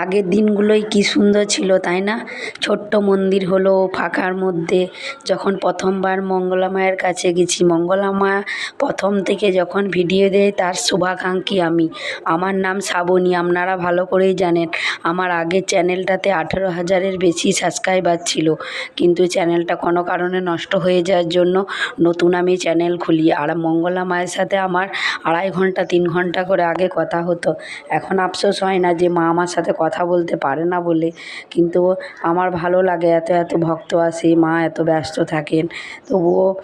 আগের দিনগুলোই কি সুন্দর ছিল, তাই না? ছোট্ট মন্দির হলো ফাঁকার মধ্যে। যখন প্রথমবার মঙ্গলা মায়ের কাছে গেছি, মঙ্গলা মা প্রথম থেকে যখন ভিডিও দেয়, তার শুভাকাঙ্ক্ষী আমি। আমার নাম শ্রাবণী, আপনারা ভালো করেই জানেন। আমার আগের চ্যানেলটাতে আঠেরো হাজারের বেশি সাবস্ক্রাইবার ছিল। কিন্তু চ্যানেলটা কোনো কারণে নষ্ট হয়ে যাওয়ার জন্য নতুন আমি চ্যানেল খুলি। আর মঙ্গলা মায়ের সাথে আমার আড়াই ঘণ্টা, তিন ঘণ্টা করে আগে কথা হতো। এখন আফসোস হয় না যে মা আমার সাথে কথা বলতে পারে না বলে। কিন্তু আমার ভালো লাগে এত এত ভক্ত আসে, মা এত ব্যস্ত থাকেন। তবুও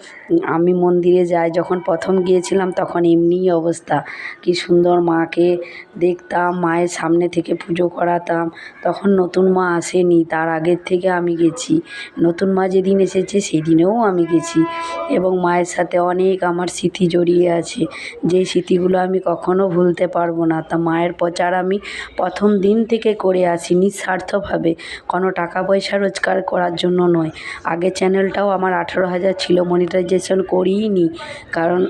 আমি মন্দিরে যাই, যখন প্রথম গিয়েছিলাম তখন এমনিই অবস্থা। কি সুন্দর মাকে দেখতাম, মায়ের সামনে থেকে পুজো করাতাম। তখন নতুন মা আসেনি, তার আগের থেকে আমি গেছি। নতুন মা যেদিন এসেছে সেদিনেও আমি গেছি। এবং মায়ের সাথে অনেক আমার স্মৃতি জড়িয়ে আছে। যে স্মৃতিগুলো আমি কখনও ভুলতে পারব না। তা মায়ের প্রচার আমি প্রথম দিন থেকে করে আসি নিঃস্বার্থভাবে। কোনো টাকা পয়সা রোজগার করার জন্য নয়। আগে চ্যানেলটাও আমার আঠেরো হাজার ছিল মনিটাইজেশন করিই নি কারণ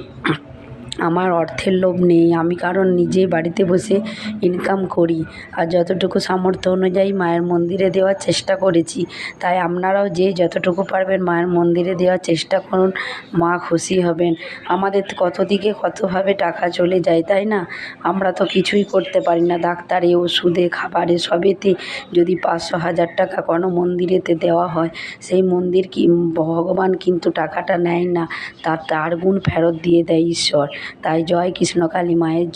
আমার অর্থের লোভ নেই, আমি কারণ নিজে বাড়িতে বসে ইনকাম করি। আর যতটুকু সামর্থ্য অনুযায়ী মায়ের মন্দিরে দেওয়ার চেষ্টা করেছি, তাই আপনারাও যে যতটুকু পারবেন মায়ের মন্দিরে দেওয়ার চেষ্টা করুন, মা খুশি হবেন। আমাদের কত দিকে কতভাবে টাকা চলে যায়, তাই না? আমরা তো কিছুই করতে পারি না, ডাক্তারে ওষুধে, খাবারে, সবেতে যদি পাঁচশো হাজার টাকা কোনো মন্দিরেতে দেওয়া হয়, সেই মন্দির কি ভগবান কিন্তু টাকাটা নেয় না, তার চার গুণ ফেরত দিয়ে দেয় ঈশ্বর। তাই জয় কৃষ্ণ কালী মায়ের